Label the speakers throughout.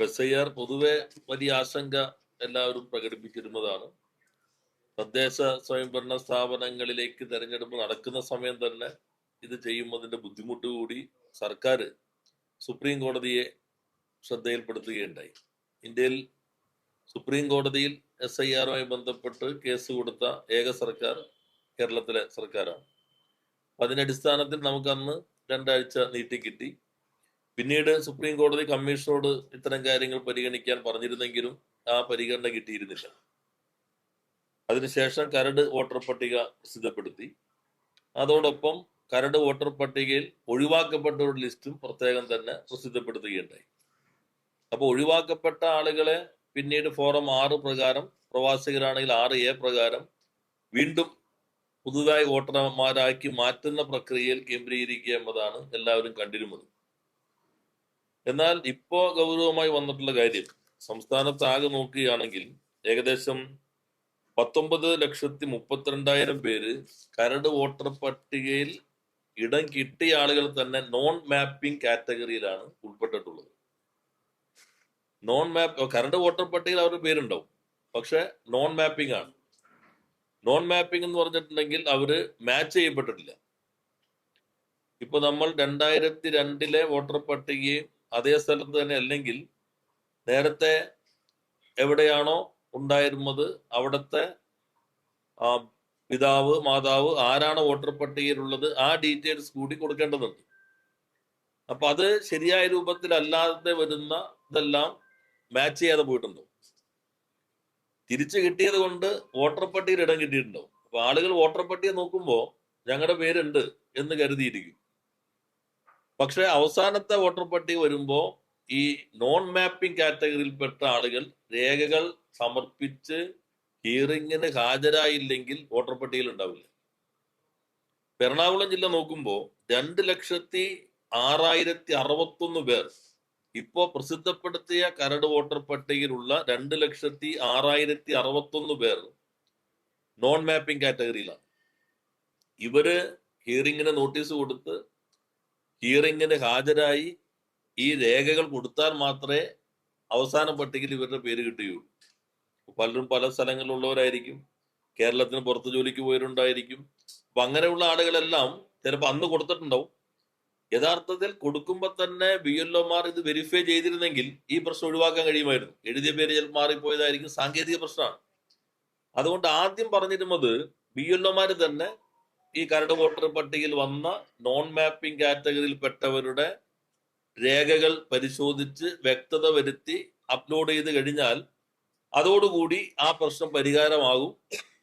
Speaker 1: R പൊതുവെ വലിയ ആശങ്ക എല്ലാവരും പ്രകടിപ്പിച്ചിരുന്നതാണ്. തദ്ദേശ സ്വയംഭരണ സ്ഥാപനങ്ങളിലേക്ക് തെരഞ്ഞെടുപ്പ് നടക്കുന്ന സമയം തന്നെ ഇത് ചെയ്യുന്നതിന്റെ ബുദ്ധിമുട്ട് കൂടി സർക്കാർ സുപ്രീം കോടതിയെ ശ്രദ്ധയിൽപ്പെടുത്തുകയുണ്ടായി. ഇന്ത്യയിൽ സുപ്രീം കോടതിയിൽ എസ് ഐ ആറുമായി ബന്ധപ്പെട്ട് കേസ് കൊടുത്ത ഏക സർക്കാർ കേരളത്തിലെ സർക്കാരാണ്. അതിനടിസ്ഥാനത്തിൽ അതിന്റെ അടിസ്ഥാനത്തിൽ നമുക്ക് അന്ന് രണ്ടാഴ്ച നീട്ടിക്കിട്ടി പിന്നീട് സുപ്രീം കോടതി കമ്മീഷനോട് ഇത്തരം കാര്യങ്ങൾ പരിഗണിക്കാൻ പറഞ്ഞിരുന്നെങ്കിലും ആ പരിഗണന കിട്ടിയിരുന്നില്ല. അതിനുശേഷം കരട് വോട്ടർ പട്ടിക പ്രസിദ്ധപ്പെടുത്തി. അതോടൊപ്പം കരട് വോട്ടർ പട്ടികയിൽ ഒഴിവാക്കപ്പെട്ടവരുടെ ലിസ്റ്റും പ്രത്യേകം തന്നെ പ്രസിദ്ധപ്പെടുത്തുകയുണ്ടായി. അപ്പോൾ ഒഴിവാക്കപ്പെട്ട ആളുകളെ പിന്നീട് ഫോറം ആറ് പ്രകാരം പ്രവാസികരാണെങ്കിൽ ആറ് എ പ്രകാരം വീണ്ടും പുതുതായി വോട്ടർമാരാക്കി മാറ്റുന്ന പ്രക്രിയയിൽ കേന്ദ്രീകരിക്കുക എന്നതാണ് എല്ലാവരും കണ്ടിരുന്നത്. എന്നാൽ ഇപ്പോ ഗൗരവമായി വന്നിട്ടുള്ള കാര്യം സംസ്ഥാനത്ത് ആകെ നോക്കുകയാണെങ്കിൽ ഏകദേശം പത്തൊമ്പത് ലക്ഷത്തി മുപ്പത്തിരണ്ടായിരം പേര് കരട് വോട്ടർ പട്ടികയിൽ ഇടം കിട്ടിയ ആളുകൾ തന്നെ നോൺ മാപ്പിംഗ് കാറ്റഗറിയിലാണ് ഉൾപ്പെട്ടിട്ടുള്ളത്. നോൺ മാപ്പ് കരട് വോട്ടർ പട്ടികയിൽ അവരുടെ പേരുണ്ടാവും. പക്ഷെ നോൺ മാപ്പിംഗ് ആണ്. നോൺ മാപ്പിംഗ് എന്ന് പറഞ്ഞിട്ടുണ്ടെങ്കിൽ അവർ മാച്ച് ചെയ്യപ്പെട്ടിട്ടില്ല. ഇപ്പൊ നമ്മൾ രണ്ടായിരത്തി രണ്ടിലെ വോട്ടർ പട്ടികയും അതേ സ്ഥലത്ത് തന്നെ അല്ലെങ്കിൽ നേരത്തെ എവിടെയാണോ ഉണ്ടായിരുന്നത് അവിടുത്തെ പിതാവ് മാതാവ് ആരാണ് വോട്ടർ പട്ടികയിലുള്ളത് ആ ഡീറ്റെയിൽസ് കൂടി കൊടുക്കേണ്ടതുണ്ട്. അപ്പൊ അത് ശരിയായ രൂപത്തിലല്ലാതെ വരുന്ന ഇതെല്ലാം മാച്ച് ചെയ്യാതെ പോയിട്ടുണ്ടോ തിരിച്ചു കിട്ടിയത് കൊണ്ട് വോട്ടർ പട്ടികയിൽ ഇടം കിട്ടിയിട്ടുണ്ടാവും. അപ്പൊ ആളുകൾ വോട്ടർ പട്ടിക നോക്കുമ്പോൾ ഞങ്ങളുടെ പേരുണ്ട് എന്ന് കരുതിയിരിക്കും. പക്ഷെ അവസാനത്തെ വോട്ടർ പട്ടിക വരുമ്പോൾ ഈ നോൺ മാപ്പിംഗ് കാറ്റഗറിയിൽപ്പെട്ട ആളുകൾ രേഖകൾ സമർപ്പിച്ച് ഹിയറിങ്ങിന് ഹാജരായില്ലെങ്കിൽ വോട്ടർ പട്ടികയിൽ ഉണ്ടാവില്ല. എറണാകുളം ജില്ല നോക്കുമ്പോൾ രണ്ട് ലക്ഷത്തി ആറായിരത്തി അറുപത്തൊന്ന് പേർ ഇപ്പോ പ്രസിദ്ധപ്പെടുത്തിയ കരട് വോട്ടർ പട്ടികയിലുള്ള രണ്ട് ലക്ഷത്തി ആറായിരത്തി അറുപത്തൊന്ന് പേർ നോൺ മാപ്പിംഗ് കാറ്റഗറിയിലാണ് ഇവർ ഹിയറിങ്ങിന് നോട്ടീസ് കൊടുത്ത് ഹിയറിങ്ങിന് ഹാജരായി ഈ രേഖകൾ കൊടുത്താൽ മാത്രമേ അവസാന പട്ടികയിൽ ഇവരുടെ പേര് കിട്ടുകയുള്ളൂ. പലരും പല സ്ഥലങ്ങളിലുള്ളവരായിരിക്കും. കേരളത്തിന് പുറത്ത് ജോലിക്ക് പോയവരുണ്ടായിരിക്കും. അപ്പൊ അങ്ങനെയുള്ള ആളുകളെല്ലാം ചിലപ്പോൾ അന്ന് കൊടുത്തിട്ടുണ്ടാവും. യഥാർത്ഥത്തിൽ കൊടുക്കുമ്പോൾ തന്നെ ബി എൽ ഒമാർ ഇത് വെരിഫൈ ചെയ്തിരുന്നെങ്കിൽ ഈ പ്രശ്നം ഒഴിവാക്കാൻ കഴിയുമായിരുന്നു. എഴുതിയ പേര് ചിലപ്പോൾ മാറിപ്പോയതായിരിക്കും സാങ്കേതിക പ്രശ്നമാണ്. അതുകൊണ്ട് ആദ്യം പറഞ്ഞിരുന്നത് ബി എൽ ഒമാർ തന്നെ ഈ കരട് വോട്ടർ പട്ടികയിൽ വന്ന നോൺ മാപ്പിംഗ് കാറ്റഗറിയിൽ പെട്ടവരുടെ രേഖകൾ പരിശോധിച്ച് വ്യക്തത വരുത്തി അപ്ലോഡ് ചെയ്ത് കഴിഞ്ഞാൽ അതോടുകൂടി ആ പ്രശ്നം പരിഹാരമാകും.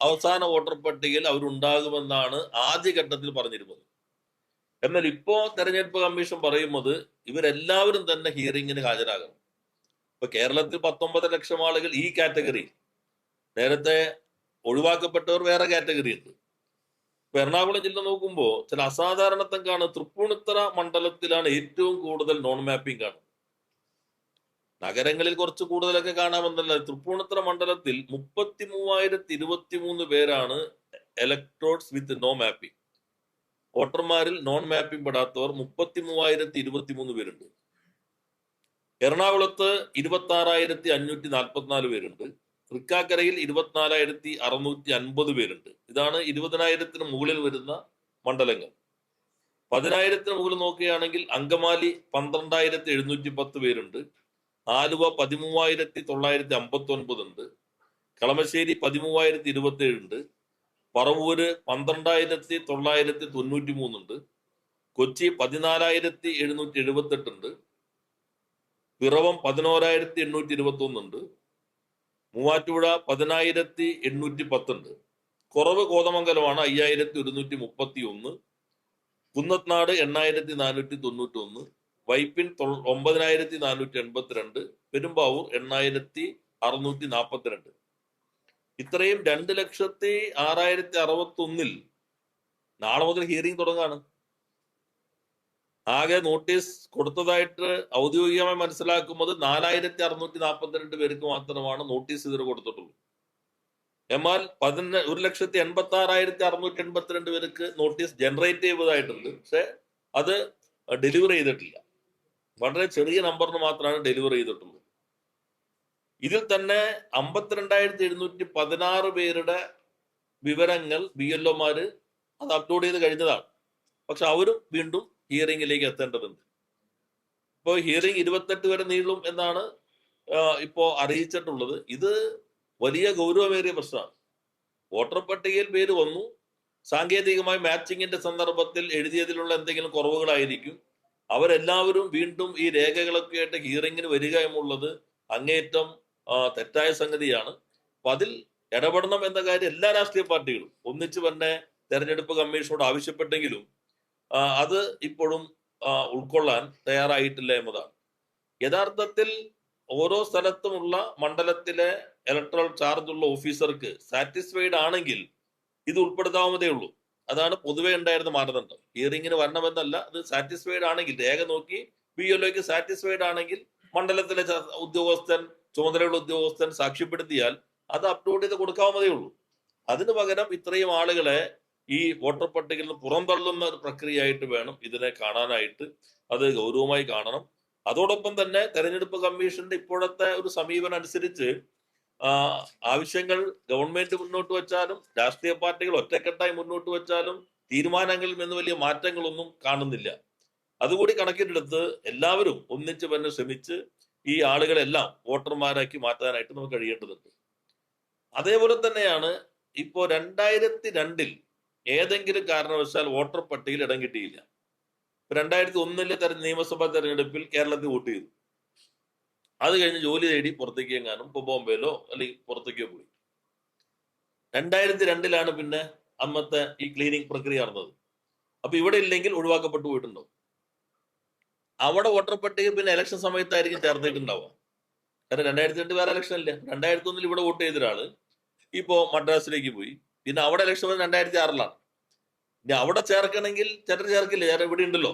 Speaker 1: അവസാന വോട്ടർ പട്ടികയിൽ അവരുണ്ടാകുമെന്നാണ് ആദ്യഘട്ടത്തിൽ പറഞ്ഞിരുന്നത്. എന്നാൽ ഇപ്പോ തെരഞ്ഞെടുപ്പ് കമ്മീഷൻ പറയുന്നത് ഇവരെല്ലാവരും തന്നെ ഹിയറിങ്ങിന് ഹാജരാകണം. ഇപ്പൊ കേരളത്തിൽ പത്തൊമ്പത് ലക്ഷം ആളുകൾ ഈ കാറ്റഗറി നേരത്തെ ഒഴിവാക്കപ്പെട്ടവർ വേറെ കാറ്റഗറി ഉണ്ട്. ഇപ്പൊ എറണാകുളം ജില്ല നോക്കുമ്പോൾ ചില അസാധാരണത്വം തൃപ്പൂണിത്തറ മണ്ഡലത്തിലാണ് ഏറ്റവും കൂടുതൽ നോൺ മാപ്പിംഗ് കാണുന്നത്. നഗരങ്ങളിൽ കുറച്ച് കൂടുതലൊക്കെ കാണാമെന്നല്ല തൃപ്പൂണിത്തറ മണ്ഡലത്തിൽ മുപ്പത്തി മൂവായിരത്തി ഇരുപത്തി മൂന്ന് പേരാണ് ഇലക്ട്രോഡ്സ് വിത്ത് നോ മാപ്പിംഗ് വോട്ടർമാരിൽ നോൺ മാപ്പിംഗ് പെടാത്തവർ മുപ്പത്തി മൂവായിരത്തി ഇരുപത്തി മൂന്ന് പേരുണ്ട്. എറണാകുളത്ത് ഇരുപത്തി ആറായിരത്തി അഞ്ഞൂറ്റി നാൽപ്പത്തിനാല് പേരുണ്ട്. തൃക്കാക്കരയിൽ ഇരുപത്തിനാലായിരത്തി അറുന്നൂറ്റി അൻപത് പേരുണ്ട്. ഇതാണ് ഇരുപതിനായിരത്തിന് മുകളിൽ വരുന്ന മണ്ഡലങ്ങൾ. പതിനായിരത്തിന് മുകളിൽ നോക്കുകയാണെങ്കിൽ അങ്കമാലി പന്ത്രണ്ടായിരത്തി എഴുന്നൂറ്റി പത്ത് പേരുണ്ട്. ആലുവ പതിമൂവായിരത്തി തൊള്ളായിരത്തി അമ്പത്തി ഒൻപത് ഉണ്ട്. കളമശ്ശേരി പതിമൂവായിരത്തി ഇരുപത്തി ഏഴുണ്ട് പറവൂര് പന്ത്രണ്ടായിരത്തി തൊള്ളായിരത്തി തൊണ്ണൂറ്റി മൂന്നുണ്ട് കൊച്ചി പതിനാലായിരത്തി എഴുന്നൂറ്റി എഴുപത്തെട്ടുണ്ട് പിറവം പതിനോരായിരത്തി എണ്ണൂറ്റി ഇരുപത്തി ഒന്നുണ്ട് മൂവാറ്റുപുഴ പതിനായിരത്തി എണ്ണൂറ്റി പത്തുണ്ട് കുറവ് കോതമംഗലമാണ് അയ്യായിരത്തി ഒരുന്നൂറ്റി മുപ്പത്തി ഒന്ന് കുന്നത്നാട് എണ്ണായിരത്തി നാനൂറ്റി തൊണ്ണൂറ്റി ഒന്ന് വൈപ്പിൻ ഒമ്പതിനായിരത്തി നാനൂറ്റി എൺപത്തിരണ്ട് പെരുമ്പാവൂർ എണ്ണായിരത്തി അറുന്നൂറ്റി നാൽപ്പത്തിരണ്ട് ഇത്രയും രണ്ട് ലക്ഷത്തി ആറായിരത്തി അറുപത്തി ഒന്നിൽ നാളെ മുതൽ ഹിയറിംഗ് തുടങ്ങാണ് ആകെ നോട്ടീസ് കൊടുത്തതായിട്ട് ഔദ്യോഗികമായി മനസ്സിലാക്കുമ്പോൾ നാലായിരത്തി അറുന്നൂറ്റി നാൽപ്പത്തിരണ്ട് പേർക്ക് മാത്രമാണ് നോട്ടീസ് ഇതുവരെ കൊടുത്തിട്ടുള്ളൂ. എന്നാൽ പതിന ഒരു ലക്ഷത്തി എൺപത്തി ആറായിരത്തി അറുന്നൂറ്റി എൺപത്തിരണ്ട് പേർക്ക് നോട്ടീസ് ജനറേറ്റ് ചെയ്തതായിട്ടുണ്ട്. പക്ഷെ അത് ഡെലിവർ ചെയ്തിട്ടില്ല. വളരെ ചെറിയ നമ്പറിന് മാത്രമാണ് ഡെലിവർ ചെയ്തിട്ടുള്ളത്. ഇതിൽ തന്നെ അമ്പത്തിരണ്ടായിരത്തി എഴുന്നൂറ്റി പതിനാറ് പേരുടെ വിവരങ്ങൾ ബി എൽ ഒമാര് അത് അപ്ലോഡ് ചെയ്ത് കഴിഞ്ഞതാണ്. പക്ഷെ അവരും വീണ്ടും ഹിയറിംഗിലേക്ക് എത്തേണ്ടതുണ്ട്. ഇപ്പോൾ ഹിയറിംഗ് ഇരുപത്തെട്ട് വരെ നീളും എന്നാണ് ഇപ്പോൾ ഇപ്പോ അറിയിച്ചിട്ടുള്ളത്. ഇത് വലിയ ഗൗരവമേറിയ പ്രശ്നമാണ്. വോട്ടർ പട്ടികയിൽ പേര് വന്നു. സാങ്കേതികമായി മാച്ചിങ്ങിന്റെ സന്ദർഭത്തിൽ എഴുതിയതിലുള്ള എന്തെങ്കിലും കുറവുകളായിരിക്കും. അവരെല്ലാവരും വീണ്ടും ഈ രേഖകളൊക്കെ ആയിട്ട് ഹിയറിങ്ങിന് വരിക എന്നുള്ളത് അങ്ങേറ്റം തെറ്റായ സംഗതിയാണ്. അപ്പൊ അതിൽ ഇടപെടണം എന്ന കാര്യം എല്ലാ രാഷ്ട്രീയ പാർട്ടികളും. ഒന്നിച്ചു തന്നെ തെരഞ്ഞെടുപ്പ് കമ്മീഷനോട് ആവശ്യപ്പെട്ടെങ്കിലും അത് ഇപ്പോഴും ഉൾക്കൊള്ളാൻ തയ്യാറായിട്ടില്ല എന്നതാണ്. യഥാർത്ഥത്തിൽ ഓരോ സ്ഥലത്തുമുള്ള മണ്ഡലത്തിലെ ഇലക്ട്രൽ ചാർജ് ഉള്ള ഓഫീസർക്ക് സാറ്റിസ്ഫൈഡ് ആണെങ്കിൽ ഇത് ഉൾപ്പെടുത്താവുന്നതേ ഉള്ളൂ. അതാണ് പൊതുവേ ഉണ്ടായിരുന്ന മാനദണ്ഡം. ഹിയറിംഗിന് വരണമെന്നല്ല അത് സാറ്റിസ്ഫൈഡ് ആണെങ്കിൽ രേഖ നോക്കി ബി എൽഒക്ക് സാറ്റിസ്ഫൈഡ് ആണെങ്കിൽ മണ്ഡലത്തിലെ ഉദ്യോഗസ്ഥൻ ചുമതലയുള്ള ഉദ്യോഗസ്ഥൻ സാക്ഷ്യപ്പെടുത്തിയാൽ അത് അപ്ലോഡ് ചെയ്ത് കൊടുക്കാവുന്നതേ ഉള്ളൂ. അതിനു പകരം ഇത്രയും ആളുകളെ ഈ വോട്ടർ പട്ടികയിൽ നിന്ന് പുറന്തള്ളുന്ന ഒരു പ്രക്രിയയായിട്ട് വേണം ഇതിനെ കാണാനായിട്ട് അത് ഗൗരവമായി കാണണം. അതോടൊപ്പം തന്നെ തെരഞ്ഞെടുപ്പ് കമ്മീഷന്റെ ഇപ്പോഴത്തെ ഒരു സമീപനം അനുസരിച്ച് ആവശ്യങ്ങൾ ഗവൺമെന്റ് മുന്നോട്ട് വെച്ചാലും രാഷ്ട്രീയ പാർട്ടികൾ ഒറ്റക്കെട്ടായി മുന്നോട്ട് വെച്ചാലും തീരുമാനങ്ങളിൽ നിന്ന് വലിയ മാറ്റങ്ങളൊന്നും കാണുന്നില്ല. അതുകൂടി കണക്കിലെടുത്ത് എല്ലാവരും ഒന്നിച്ച് തന്നെ ശ്രമിച്ച് ഈ ആളുകളെല്ലാം വോട്ടർമാരാക്കി മാറ്റാനായിട്ട് നമുക്ക് കഴിയേണ്ടതുണ്ട്. അതേപോലെ തന്നെയാണ് ഇപ്പോ രണ്ടായിരത്തി രണ്ടിൽ ഏതെങ്കിലും കാരണവശാൽ വോട്ടർ പട്ടികയിൽ ഇടം കിട്ടിയില്ല. രണ്ടായിരത്തി ഒന്നിലെ തെര നിയമസഭാ തെരഞ്ഞെടുപ്പിൽ കേരളത്തിൽ വോട്ട് ചെയ്തു. അത് കഴിഞ്ഞ് ജോലി തേടി പുറത്തേക്ക് എങ്ങാനും ഇപ്പൊ ബോംബെയിലോ അല്ലെങ്കിൽ പുറത്തേക്കോ പോയി. രണ്ടായിരത്തി രണ്ടിലാണ് പിന്നെ അന്നത്തെ ഈ ക്ലീനിങ് പ്രക്രിയ നടന്നത്. അപ്പൊ ഇവിടെ ഇല്ലെങ്കിൽ ഒഴിവാക്കപ്പെട്ടു പോയിട്ടുണ്ടോ? അവിടെ വോട്ടർ പട്ടിക പിന്നെ ഇലക്ഷൻ സമയത്തായിരിക്കും ചേർത്തിട്ടുണ്ടാവുക കാരണം രണ്ടായിരത്തി രണ്ട് വേറെ ഇലക്ഷൻ ഇല്ല രണ്ടായിരത്തി ഒന്നിൽ ഇവിടെ വോട്ട് ചെയ്ത ഒരാൾ ഇപ്പോ മദ്രാസിലേക്ക് പോയി. പിന്നെ അവിടെ ഇലക്ഷൻ വന്നത് രണ്ടായിരത്തി ആറിലാണ് ഇനി അവിടെ ചേർക്കണമെങ്കിൽ ചേട്ടൻ ചേർക്കില്ല ചേട്ടൻ ഇവിടെ ഉണ്ടല്ലോ.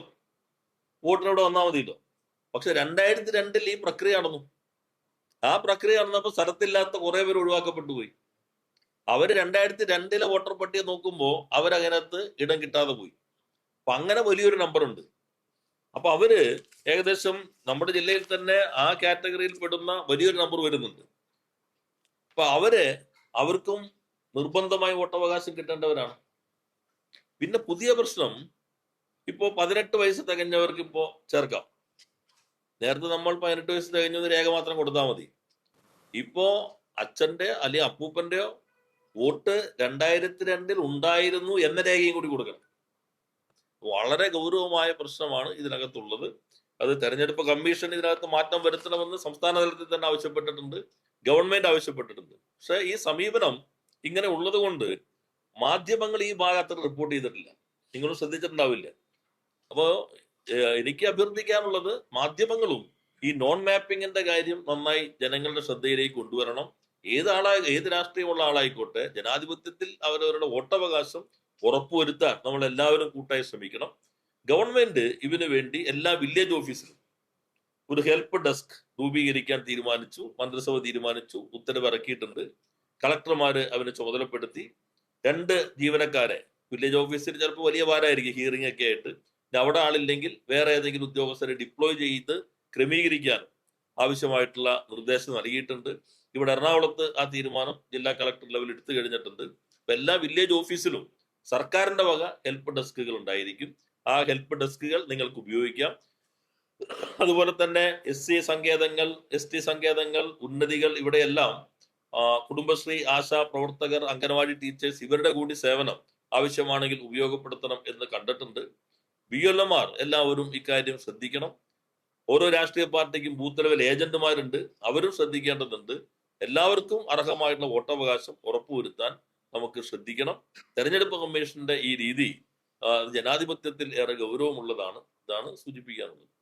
Speaker 1: വോട്ടിന് ഇവിടെ വന്നാൽ മതിയല്ലോ. പക്ഷെ രണ്ടായിരത്തി രണ്ടിൽ ഈ പ്രക്രിയ നടന്നു. ആ പ്രക്രിയ നടന്നപ്പോൾ സ്ഥലത്തില്ലാത്ത കുറെ പേര് ഒഴിവാക്കപ്പെട്ടു പോയി. അവർ രണ്ടായിരത്തി രണ്ടിലെ വോട്ടർ പട്ടിക നോക്കുമ്പോൾ അവരതിനകത്ത് ഇടം കിട്ടാതെ പോയി. അപ്പൊ അങ്ങനെ വലിയൊരു നമ്പറുണ്ട്. അപ്പൊ അവർ ഏകദേശം നമ്മുടെ ജില്ലയിൽ തന്നെ ആ കാറ്റഗറിയിൽ പെടുന്ന വലിയൊരു നമ്പർ വരുന്നുണ്ട്. അപ്പൊ അവർ അവർക്കും നിർബന്ധമായി വോട്ടവകാശം കിട്ടേണ്ടവരാണ്. പിന്നെ പുതിയ പ്രശ്നം ഇപ്പോ പതിനെട്ട് വയസ്സ് തികഞ്ഞവർക്ക് ഇപ്പോ ചേർക്കാം. നേരത്തെ നമ്മൾ പതിനെട്ട് വയസ്സ് തികഞ്ഞത് രേഖ മാത്രം കൊടുത്താൽ മതി. ഇപ്പോ അച്ഛന്റെ അല്ലെങ്കിൽ അപ്പൂപ്പന്റെയോ വോട്ട് രണ്ടായിരത്തി രണ്ടിൽ ഉണ്ടായിരുന്നു എന്ന രേഖയും കൂടി കൊടുക്കണം. വളരെ ഗൗരവമായ പ്രശ്നമാണ് ഇതിനകത്തുള്ളത്. അത് തെരഞ്ഞെടുപ്പ് കമ്മീഷൻ ഇതിനകത്ത് മാറ്റം വരുത്തണമെന്ന് സംസ്ഥാന തലത്തിൽ തന്നെ ആവശ്യപ്പെട്ടിട്ടുണ്ട്. ഗവൺമെന്റ് ആവശ്യപ്പെട്ടിട്ടുണ്ട്. പക്ഷെ ഈ സമീപനം ഇങ്ങനെ ഉള്ളത് കൊണ്ട് മാധ്യമങ്ങൾ ഈ ഭാഗത്ത് റിപ്പോർട്ട് ചെയ്തിട്ടില്ല. നിങ്ങളും ശ്രദ്ധിച്ചിട്ടുണ്ടാവില്ല? അപ്പോ ഏഹ്, എനിക്ക് അഭ്യർത്ഥിക്കാനുള്ളത് മാധ്യമങ്ങളും ഈ നോൺ മാപ്പിങ്ങിന്റെ കാര്യം നന്നായി ജനങ്ങളുടെ ശ്രദ്ധയിലേക്ക് കൊണ്ടുവരണം. ഏതാളായ ഏത് രാഷ്ട്രീയമുള്ള ആളായിക്കോട്ടെ ജനാധിപത്യത്തിൽ അവരവരുടെ വോട്ടവകാശം ഉറപ്പുവരുത്താൻ നമ്മൾ എല്ലാവരും കൂട്ടായി ശ്രമിക്കണം. ഗവൺമെന്റ് ഇതിനു വേണ്ടി എല്ലാ വില്ലേജ് ഓഫീസിലും ഒരു ഹെൽപ്പ് ഡെസ്ക് രൂപീകരിക്കാൻ തീരുമാനിച്ചു മന്ത്രിസഭ തീരുമാനിച്ചു ഉത്തരവ് ഇറക്കിയിട്ടുണ്ട് കളക്ടർമാര് അവനെ ചുമതലപ്പെടുത്തി. രണ്ട് ജീവനക്കാരെ വില്ലേജ് ഓഫീസിൽ ചിലപ്പോൾ വലിയ ഭാരമായിരിക്കും ഹിയറിംഗ് ഒക്കെ ആയിട്ട്. പിന്നെ അവിടെ ആളില്ലെങ്കിൽ വേറെ ഏതെങ്കിലും ഉദ്യോഗസ്ഥരെ ഡിപ്ലോയ് ചെയ്ത് ക്രമീകരിക്കാൻ ആവശ്യമായിട്ടുള്ള നിർദ്ദേശം നൽകിയിട്ടുണ്ട്. ഇവിടെ എറണാകുളത്ത് ആ തീരുമാനം ജില്ലാ കളക്ടർ ലെവൽ എടുത്തു കഴിഞ്ഞിട്ടുണ്ട്. അപ്പൊ എല്ലാ വില്ലേജ് ഓഫീസിലും സർക്കാരിന്റെ വക ഹെൽപ്പ് ഡെസ്കുകൾ ഉണ്ടായിരിക്കും. ആ ഹെൽപ്പ് ഡെസ്കുകൾ നിങ്ങൾക്ക് ഉപയോഗിക്കാം. അതുപോലെ തന്നെ എസ് സി സങ്കേതങ്ങൾ എസ് ടി സങ്കേതങ്ങൾ ഉന്നതികൾ ഇവിടെയെല്ലാം കുടുംബശ്രീ ആശാ പ്രവർത്തകർ അംഗനവാടി ടീച്ചേഴ്സ് ഇവരുടെ കൂടി സേവനം ആവശ്യമാണെങ്കിൽ ഉപയോഗപ്പെടുത്തണം എന്ന് കണ്ടിട്ടുണ്ട്. ബി എൽ എം ആർ എല്ലാവരും ഇക്കാര്യം ശ്രദ്ധിക്കണം. ഓരോ രാഷ്ട്രീയ പാർട്ടിക്കും ബൂത്ത് ലെവൽ ഏജന്റുമാരുണ്ട്. അവരും ശ്രദ്ധിക്കേണ്ടതുണ്ട്. എല്ലാവർക്കും അർഹമായിട്ടുള്ള വോട്ടവകാശം ഉറപ്പുവരുത്താൻ നമുക്ക് ശ്രദ്ധിക്കണം. തെരഞ്ഞെടുപ്പ് കമ്മീഷന്റെ ഈ രീതി ജനാധിപത്യത്തിൽ ഏറെ ഗൗരവമുള്ളതാണ്. ഇതാണ് സൂചിപ്പിക്കാനുള്ളത്.